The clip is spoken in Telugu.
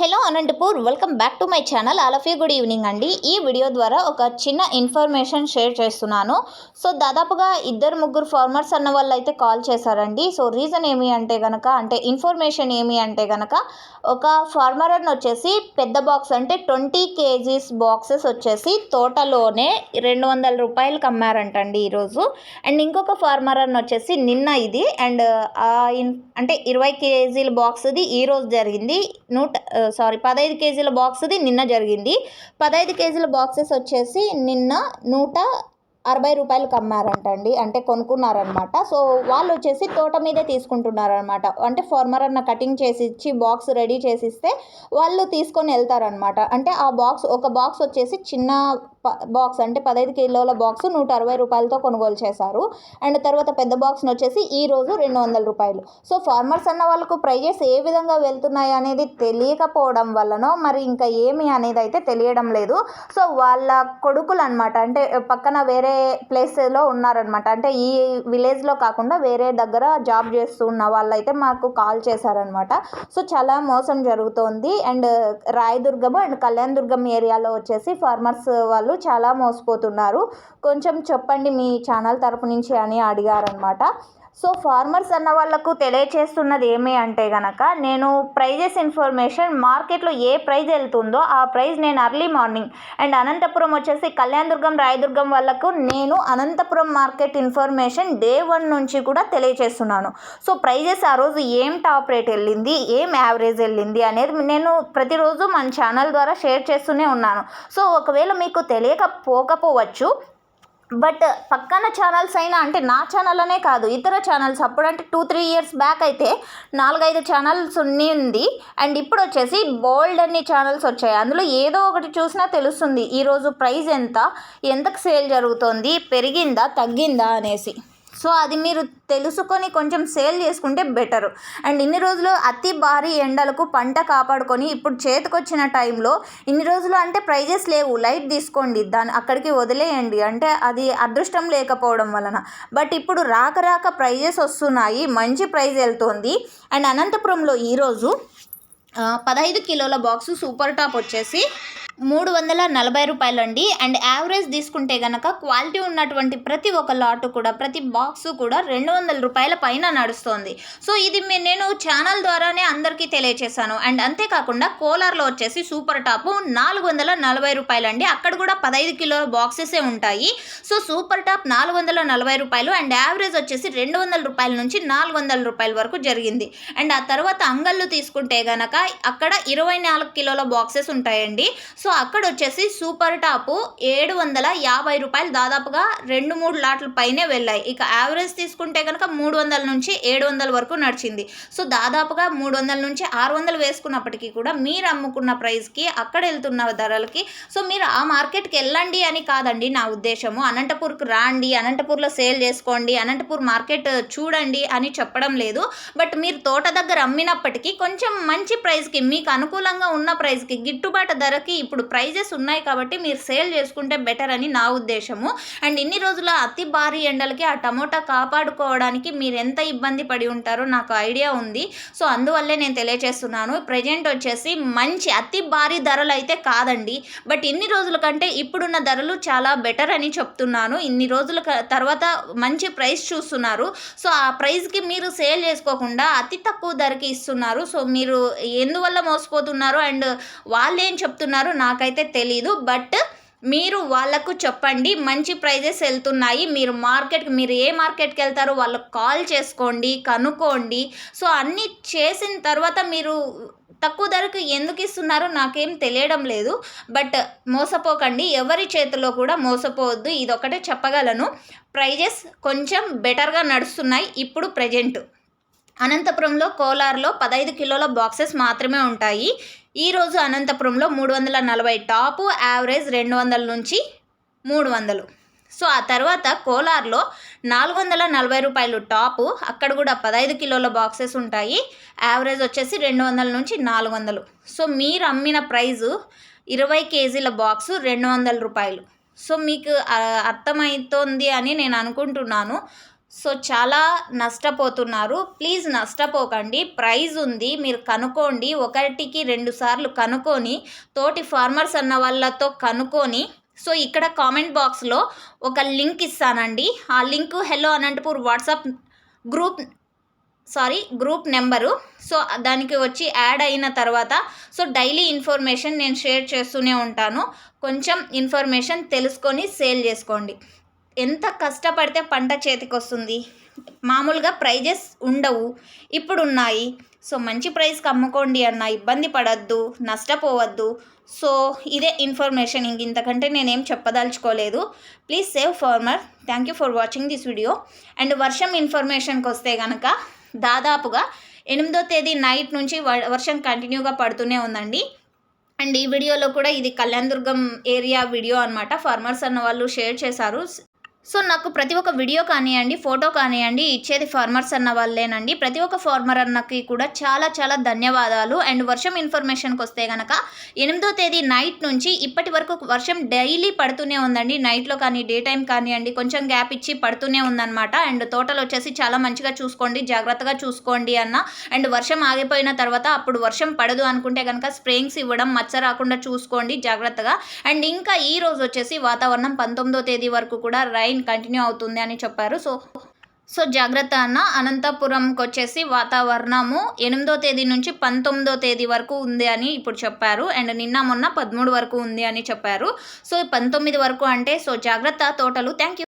Hello Anantapur welcome back to my channel. All of you good evening అండి. ఈ వీడియో ద్వారా ఒక చిన్న ఇన్ఫర్మేషన్ షేర్ చేస్తున్నాను. సో దాదాపుగా ఇద్దరు ముగ్గురు ఫార్మర్స్ అన్న వాళ్ళు అయితే కాల్ చేశారండి. సో రీజన్ ఏమి అంటే కనుక అంటే ఇన్ఫర్మేషన్ ఏమి అంటే కనుక ఒక ఫార్మర్ అని వచ్చేసి పెద్ద బాక్స్ అంటే ట్వంటీ కేజీస్ బాక్సెస్ వచ్చేసి తోటలోనే రెండు వందల రూపాయలకి అమ్మారంటండి ఈరోజు. అండ్ ఇంకొక ఫార్మర్ అని వచ్చేసి నిన్న ఇది. అండ్ ఆ ఇన్ అంటే ఇరవై కేజీల బాక్స్ది ఈరోజు జరిగింది. నూట సారీ పదహైదు కేజీల బాక్స్ది నిన్న జరిగింది. పదహైదు కేజీల బాక్సెస్ వచ్చేసి నిన్న నూట అరవై రూపాయలకి అమ్మారంటండి. అంటే కొనుక్కున్నారనమాట. సో వాళ్ళు వచ్చేసి తోట మీదే తీసుకుంటున్నారనమాట. అంటే ఫార్మర్ అన్న కటింగ్ చేసి ఇచ్చి బాక్స్ రెడీ చేసి ఇస్తే వాళ్ళు తీసుకొని వెళ్తారనమాట. అంటే ఆ బాక్స్ ఒక బాక్స్ వచ్చేసి చిన్న బాక్స్ అంటే పదహైదు కిలోల బాక్స్ నూట అరవై రూపాయలతో కొనుగోలు చేశారు. అండ్ తర్వాత పెద్ద బాక్స్ని వచ్చేసి ఈ రోజు రెండు వందల రూపాయలు. సో ఫార్మర్స్ అన్న వాళ్ళకు ప్రైజెస్ ఏ విధంగా వెళ్తున్నాయి అనేది తెలియకపోవడం వల్లనో మరి ఇంకా ఏమి అనేది అయితే తెలియడం లేదు. సో వాళ్ళ కొడుకులు అనమాట అంటే పక్కన వేరే ప్లేస్లో ఉన్నారనమాట. అంటే ఈ విలేజ్లో కాకుండా వేరే దగ్గర జాబ్ చేస్తున్న వాళ్ళు వాళ్ళైతే మాకు కాల్ చేశారనమాట. సో చాలా మోసం జరుగుతోంది. And Rayadurgam and Kalyandurgam ఏరియాలో వచ్చేసి ఫార్మర్స్ వాళ్ళు చాలా మోసపోతున్నారు. కొంచెం చెప్పండి మీ ఛానల్ తరపు నుంచి అని అడిగారనమాట సో ఫార్మర్స్ అన్న వాళ్ళకు తెలియచేస్తున్నది ఏమి అంటే గనక నేను ప్రైజెస్ ఇన్ఫర్మేషన్ మార్కెట్లో ఏ ప్రైజ్ వెళ్తుందో ఆ ప్రైజ్ నేను అర్లీ మార్నింగ్ అండ్ అనంతపురం వచ్చేసి కళ్యాణదుర్గం రాయదుర్గం వాళ్ళకు నేను Anantapuram market information day one నుంచి కూడా తెలియచేస్తున్నాను. సో ప్రైజెస్ ఆ రోజు ఏం టాప్ రేట్ వెళ్ళింది ఏం యావరేజ్ వెళ్ళింది అనేది నేను ప్రతిరోజు మన ఛానల్ ద్వారా షేర్ చేస్తూనే ఉన్నాను. సో ఒకవేళ మీకు తెలియకపోకపోవచ్చు బట్ పక్కన ఛానల్స్ అయినా అంటే నా ఛానల్ అనే కాదు ఇతర ఛానల్స్ అప్పుడంటే టూ త్రీ ఇయర్స్ బ్యాక్ అయితే నాలుగైదు ఛానల్స్ ఉంది అండ్ ఇప్పుడు వచ్చేసి బోల్డ్ అన్ని ఛానల్స్ వచ్చాయి. అందులో ఏదో ఒకటి చూసినా తెలుస్తుంది ఈరోజు ప్రైస్ ఎంత ఎంతకు సేల్ జరుగుతోంది పెరిగిందా తగ్గిందా అనేసి. సో అది మీరు తెలుసుకొని కొంచెం సేల్ చేసుకుంటే బెటర్. అండ్ ఇన్ని రోజులు అతి భారీ ఎండలకు పంట కాపాడుకొని ఇప్పుడు చేతికొచ్చిన టైంలో ఇన్ని రోజులు అంటే ప్రైజెస్ లేవు. లైట్ తీసుకోండి. దాన్ని అక్కడికి వదిలేయండి. అంటే అది అదృష్టం లేకపోవడం వలన. బట్ ఇప్పుడు రాక రాక ప్రైజెస్ వస్తున్నాయి. మంచి ప్రైజ్ వెళ్తుంది. అండ్ అనంతపురంలో ఈరోజు పదహైదు కిలోల బాక్సు సూపర్ టాప్ వచ్చేసి మూడు వందల నలభై రూపాయలు అండి అండ్ యావరేజ్ తీసుకుంటే కనుక క్వాలిటీ ఉన్నటువంటి ప్రతి ఒక్క లాటు కూడా ప్రతి బాక్స్ కూడా రెండు వందల రూపాయల పైన నడుస్తుంది. సో ఇది నేను ఛానల్ ద్వారానే అందరికీ తెలియచేశాను. అండ్ అంతేకాకుండా కోలార్లో వచ్చేసి సూపర్ టాప్ నాలుగు వందల నలభై రూపాయలు అండి అక్కడ కూడా పదహైదు కిలో బాక్సెసే ఉంటాయి. సో సూపర్ టాప్ నాలుగు వందల నలభై రూపాయలు అండ్ యావరేజ్ వచ్చేసి రెండు వందల రూపాయల నుంచి నాలుగు వందల రూపాయల వరకు జరిగింది. అండ్ ఆ తర్వాత అంగళ్ళు తీసుకుంటే గనక అక్కడ ఇరవై నాలుగు కిలోల బాక్సెస్ ఉంటాయండి. సో సో అక్కడ వచ్చేసి సూపర్ టాపు ఏడు వందల యాభై రూపాయలు దాదాపుగా రెండు మూడు లాట్ల పైనే వెళ్ళాయి. ఇక యావరేజ్ తీసుకుంటే కనుక మూడు వందల నుంచి ఏడు వందల వరకు నడిచింది. సో దాదాపుగా మూడు వందల నుంచి ఆరు వందలు వేసుకున్నప్పటికీ కూడా మీరు అమ్ముకున్న ప్రైస్కి అక్కడ వెళ్తున్న ధరలకి సో మీరు ఆ మార్కెట్కి వెళ్ళండి అని కాదండి నా ఉద్దేశము. అనంతపూర్కి రాండి అనంతపూర్లో సేల్ చేసుకోండి అనంతపూర్ మార్కెట్ చూడండి అని చెప్పడం లేదు. బట్ మీరు తోట దగ్గర అమ్మినప్పటికీ కొంచెం మంచి ప్రైస్కి మీకు అనుకూలంగా ఉన్న ప్రైస్కి గిట్టుబాటు ధరకి ఇప్పుడు ఇప్పుడు ప్రైజెస్ ఉన్నాయి కాబట్టి మీరు సేల్ చేసుకుంటే బెటర్ అని నా ఉద్దేశము. అండ్ ఇన్ని రోజుల అతి భారీ ఎండలకి ఆ టమోటా కాపాడుకోవడానికి మీరు ఎంత ఇబ్బంది పడి ఉంటారో నాకు ఐడియా ఉంది. సో అందువల్లే నేను తెలియజేస్తున్నాను ప్రజెంట్ వచ్చేసి మంచి అతి భారీ ధరలు అయితే కాదండి. బట్ ఇన్ని రోజుల కంటే ఇప్పుడున్న ధరలు చాలా బెటర్ అని చెప్తున్నాను. ఇన్ని రోజుల తర్వాత మంచి ప్రైస్ చూస్తున్నారు. సో ఆ ప్రైస్కి మీరు సేల్ చేసుకోకుండా అతి తక్కువ ధరకి ఇస్తున్నారు. సో మీరు ఎందువల్ల మోసపోతున్నారు? అండ్ వాళ్ళు ఏం చెప్తున్నారు నాకైతే తెలీదు బట్ మీరు వాళ్ళకు చెప్పండి. మంచి ప్రైజెస్ వెళ్తున్నాయి. మీరు మార్కెట్కి మీరు ఏ మార్కెట్కి వెళ్తారో వాళ్ళకు కాల్ చేసుకోండి కనుక్కోండి. సో అన్నీ చేసిన తర్వాత మీరు తక్కువ ధరకు ఎందుకు ఇస్తున్నారో నాకేం తెలియడం లేదు. బట్ మోసపోకండి. ఎవరి చేతిలో కూడా మోసపోవద్దు. ఇదొకటే చెప్పగలను. ప్రైజెస్ కొంచెం బెటర్గా నడుస్తున్నాయి ఇప్పుడు ప్రజెంట్. అనంతపురంలో కోలార్లో పదహైదు కిలోల బాక్సెస్ మాత్రమే ఉంటాయి. ఈరోజు అనంతపురంలో మూడు వందల నలభై టాపు యావరేజ్ రెండు వందల నుంచి మూడు వందలు. సో ఆ తర్వాత కోలార్లో నాలుగు వందల నలభై రూపాయలు టాపు అక్కడ కూడా పదహైదు కిలోల బాక్సెస్ ఉంటాయి. యావరేజ్ వచ్చేసి రెండు వందల నుంచి నాలుగు వందలు. సో మీరు అమ్మిన ప్రైజు ఇరవై కేజీల బాక్సు రెండు వందల రూపాయలు. సో మీకు అర్థమవుతోంది అని నేను అనుకుంటున్నాను. సో చాలా నష్టపోతున్నారు. ప్లీజ్ నష్టపోకండి. ప్రైజ్ ఉంది. మీరు కనుక్కోండి. ఒకటికి రెండు సార్లు కనుక్కొని తోటి ఫార్మర్స్ అన్న వాళ్ళతో కనుక్కొని సో ఇక్కడ కామెంట్ బాక్స్లో ఒక లింక్ ఇస్తానండి. ఆ link hello Anantapur WhatsApp group sorry group number. So దానికి వచ్చి యాడ్ అయిన తర్వాత సో డైలీ ఇన్ఫర్మేషన్ నేను షేర్ చేస్తూనే ఉంటాను. కొంచెం ఇన్ఫర్మేషన్ తెలుసుకొని సేల్ చేసుకోండి. ఎంత కష్టపడితే పంట చేతికి వస్తుంది మామూలుగా ప్రైజెస్ ఉండవు ఇప్పుడు ఉన్నాయి సో మంచి ప్రైస్కి అమ్ముకోండి అన్న ఇబ్బంది పడద్దు నష్టపోవద్దు. సో ఇదే ఇన్ఫర్మేషన్. ఇంక ఇంతకంటే నేనేం చెప్పదలుచుకోలేదు. Please save farmer. Thank you for watching this video. And వర్షం ఇన్ఫర్మేషన్కి వస్తే కనుక దాదాపుగా ఎనిమిదో తేదీ నైట్ నుంచి వ- వర్షం కంటిన్యూగా పడుతూనే ఉందండి. అండ్ ఈ వీడియోలో కూడా ఇది కళ్యాణదుర్గం ఏరియా వీడియో అన్నమాట. ఫార్మర్స్ అన్న వాళ్ళు షేర్ చేశారు. సో నాకు ప్రతి ఒక్క వీడియో కానివ్వండి ఫోటో కానివ్వండి ఇచ్చేది ఫార్మర్స్ అన్న వాళ్ళేనండి. ప్రతి ఒక్క ఫార్మర్ అన్నకి కూడా చాలా చాలా ధన్యవాదాలు. అండ్ వర్షం ఇన్ఫర్మేషన్కి వస్తే కనుక ఎనిమిదో తేదీ నైట్ నుంచి ఇప్పటి వరకు వర్షం డైలీ పడుతూనే ఉందండి. నైట్లో కానీ డే టైం కానివ్వండి కొంచెం గ్యాప్ ఇచ్చి పడుతూనే ఉందన్నమాట. అండ్ తోటలు వచ్చేసి చాలా మంచిగా చూసుకోండి జాగ్రత్తగా చూసుకోండి అన్న. అండ్ వర్షం ఆగిపోయిన తర్వాత అప్పుడు వర్షం పడదు అనుకుంటే కనుక స్ప్రేయింగ్స్ ఇవ్వడం మచ్చ రాకుండా చూసుకోండి జాగ్రత్తగా. అండ్ ఇంకా ఈ రోజు వచ్చేసి వాతావరణం పంతొమ్మిదో తేదీ వరకు కూడా రైన్ రైన్ కంటిన్యూ అవుతుంది అని చెప్పారు. సో సో జాగ్రత్త అన్న. అనంతపురంకి వచ్చేసి వాతావరణము ఎనిమిదో తేదీ నుంచి పంతొమ్మిదో తేదీ వరకు ఉంది అని ఇప్పుడు చెప్పారు. అండ్ నిన్న మొన్న పదమూడు వరకు ఉంది అని చెప్పారు. సో పంతొమ్మిది వరకు అంటే సో జాగ్రత్త తోటలు. Thank you.